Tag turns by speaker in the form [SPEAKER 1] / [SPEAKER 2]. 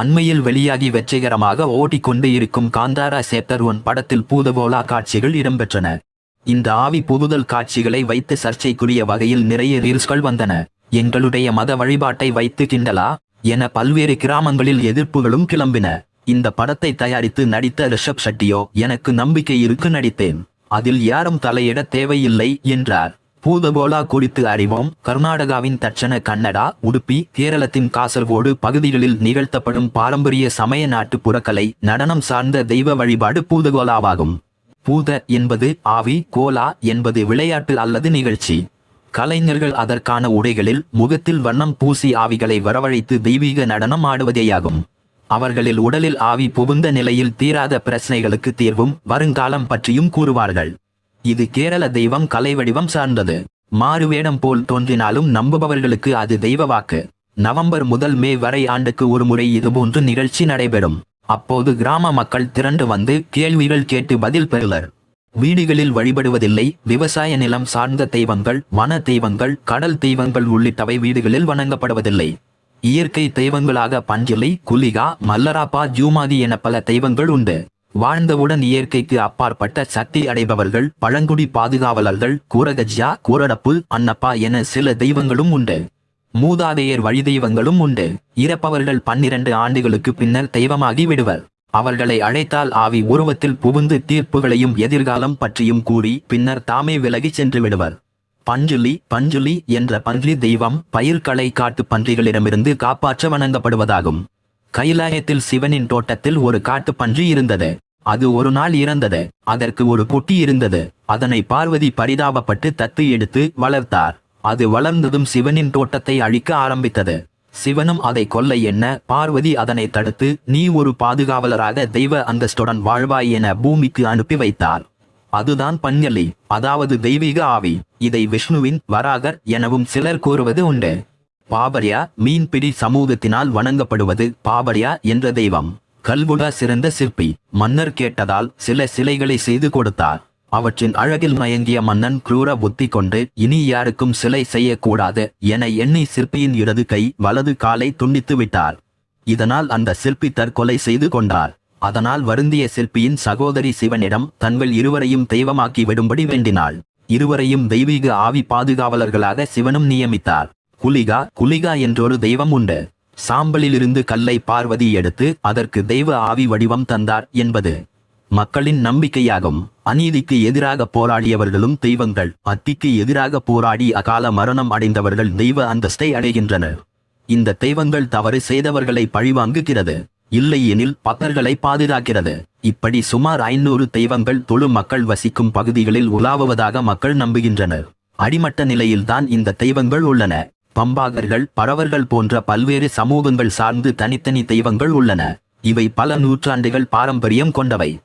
[SPEAKER 1] அண்மையில் வெளியாகி வெற்றிகரமாக ஓட்டிக்கொண்டு இருக்கும் காந்தாரா சேப்டர் ஒன் படத்தில் பூதபோலா காட்சிகள் இடம்பெற்றன. இந்த ஆவி புகுதல் காட்சிகளை வைத்து சர்ச்சைக்குரிய வகையில் நிறைய ரீல்ஸ்கள் வந்தன. எங்களுடைய மத வழிபாட்டை வைத்து கிண்டலா? என பல்வேறு கிராமங்களில் எதிர்ப்புகளும் கிளம்பின. இந்த படத்தை தயாரித்து நடித்த ரிஷப் ஷெட்டியோ எனக்கு நம்பிக்கை இருக்கு நடித்தேன். அதில் யாரும் தலையிட தேவையில்லை என்றார். பூதபோலா குறித்து அறிவோம். கர்நாடகாவின் தட்சண கன்னடா உடுப்பி கேரளத்தின் காசர்கோடு பகுதிகளில் நிகழ்த்தப்படும் பாரம்பரிய சமய நாட்டு புறக்கலை நடனம் சார்ந்த தெய்வ வழிபாடு பூதகோலாவாகும் பூத என்பது ஆவி கோலா என்பது விளையாட்டு அல்லது நிகழ்ச்சி. கலைஞர்கள் அதற்கான உடைகளில் முகத்தில் வண்ணம் பூசி ஆவிகளை வரவழைத்து தெய்வீக நடனம் ஆடுவதேயாகும். அவர்களில் உடலில் ஆவி புகுந்த நிலையில் தீராத பிரச்சனைகளுக்கு தீர்வும் வருங்காலம் பற்றியும் கூறுவார்கள். இது கேரள தெய்வம் கலை வடிவம் சார்ந்தது. மாறுவேடம் போல் தோன்றினாலும் நம்புபவர்களுக்கு அது தெய்வ வாக்கு. நவம்பர் முதல் மே வரை ஆண்டுக்கு ஒரு முறை இதுபோன்று நிகழ்ச்சி நடைபெறும். அப்போது கிராம மக்கள் திரண்டு வந்து கேள்விகள் கேட்டு பதில் பெறுவர். வீடுகளில் வழிபடுவதில்லை விவசாய நிலம் சார்ந்த தெய்வங்கள் வன தெய்வங்கள் கடல் தெய்வங்கள் உள்ளிட்டவை வீடுகளில் வணங்கப்படுவதில்லை. இயற்கை தெய்வங்களாக பஞ்சிலை குலிகா மல்லராப்பா ஜூமாதி என பல தெய்வங்கள் உண்டு. வாழ்ந்தவுடன் இயற்கைக்கு அப்பாற்பட்ட சக்தி அடைபவர்கள் பழங்குடி பாதுகாவலர்கள் கூரகஜ்யா கூரடப்பு அன்னப்பா என சில தெய்வங்களும் உண்டு. மூதாதையர் வழி தெய்வங்களும் உண்டு. இறப்பவர்கள் பன்னிரண்டு ஆண்டுகளுக்கு பின்னர் தெய்வமாகி விடுவர். அவர்களை அழைத்தால் ஆவி உருவத்தில் புகுந்து தீர்ப்புகளையும் எதிர்காலம் பற்றியும் கூறி பின்னர் தாமே விலகிச் சென்று விடுவர். பஞ்சுலி பஞ்சுலி என்ற பன்றி தெய்வம் பயிர்களை காட்டு பன்றிகளிடமிருந்து காப்பாற்ற வணங்கப்படுவதாகும். கைலாயத்தில் சிவனின் தோட்டத்தில் ஒரு காட்டு பன்றி இருந்தது. அது ஒரு நாள் இறந்தது. அதற்கு ஒரு குட்டி இருந்தது. அதனை பார்வதி பரிதாபப்பட்டு தத்து எடுத்து வளர்த்தார். அது வளர்ந்ததும் சிவனின் தோட்டத்தை அழிக்க ஆரம்பித்தது. சிவனும் அதை கொல்ல என்ன? பார்வதி அதனை தடுத்து நீ ஒரு பாதுகாவலராக தெய்வ அந்தஸ்துடன் வாழ்வாய் என பூமிக்கு அனுப்பி வைத்தார். அதுதான் பஞ்சலி. அதாவது தெய்வீக ஆவி. இதை விஷ்ணுவின் வராகர் எனவும் சிலர் கூறுவது உண்டு. பாபர்யா மீன்பிடி சமூகத்தினால் வணங்கப்படுவது பாபர்யா என்ற தெய்வம். கல்வுடா சிறந்த சிற்பி. மன்னர் கேட்டதால் சில சிலைகளை செய்து கொடுத்தார். அவற்றின் அழகில் மயங்கிய மன்னன் குரூர புத்தி கொண்டு இனி யாருக்கும் சிலை செய்யக்கூடாது என எண்ணி சிற்பியின் இடது கை வலது காலை துண்டித்து விட்டார். இதனால் அந்த சிற்பி தற்கொலை செய்து கொண்டார். அதனால் வருந்திய சிற்பியின் சகோதரி சிவனிடம் தங்கள் இருவரையும் தெய்வமாக்கி விடும்படி வேண்டினாள். இருவரையும் தெய்வீக ஆவி பாதுகாவலர்களாக சிவனும் நியமித்தார். குலிகா குலிகா என்றொரு தெய்வம் உண்டு. சாம்பலிலிருந்து கல்லை பார்வதி எடுத்து அதற்கு தெய்வ ஆவி வடிவம் தந்தார் என்பது மக்களின் நம்பிக்கையாகும். அநீதிக்கு எதிராக போராடியவர்களும் தெய்வங்கள். அத்திக்கு எதிராக போராடி அகால மரணம் அடைந்தவர்கள் தெய்வ அந்தஸ்தை அடைகின்றனர். இந்த தெய்வங்கள் தவறு செய்தவர்களை பழிவாங்குகிறது. இல்லை எனில் பக்தர்களை பாதுகாக்கிறது. இப்படி சுமார் ஐநூறு தெய்வங்கள் தொழு மக்கள் வசிக்கும் பகுதிகளில் உலாவுவதாக மக்கள் நம்புகின்றனர். அடிமட்ட நிலையில்தான் இந்த தெய்வங்கள் உள்ளன. பம்பாகர்கள் பரவர்கள் போன்ற பல்வேறு சமூகங்கள் சார்ந்து தனித்தனி தெய்வங்கள் உள்ளன. இவை பல நூற்றாண்டுகள் பாரம்பரியம் கொண்டவை.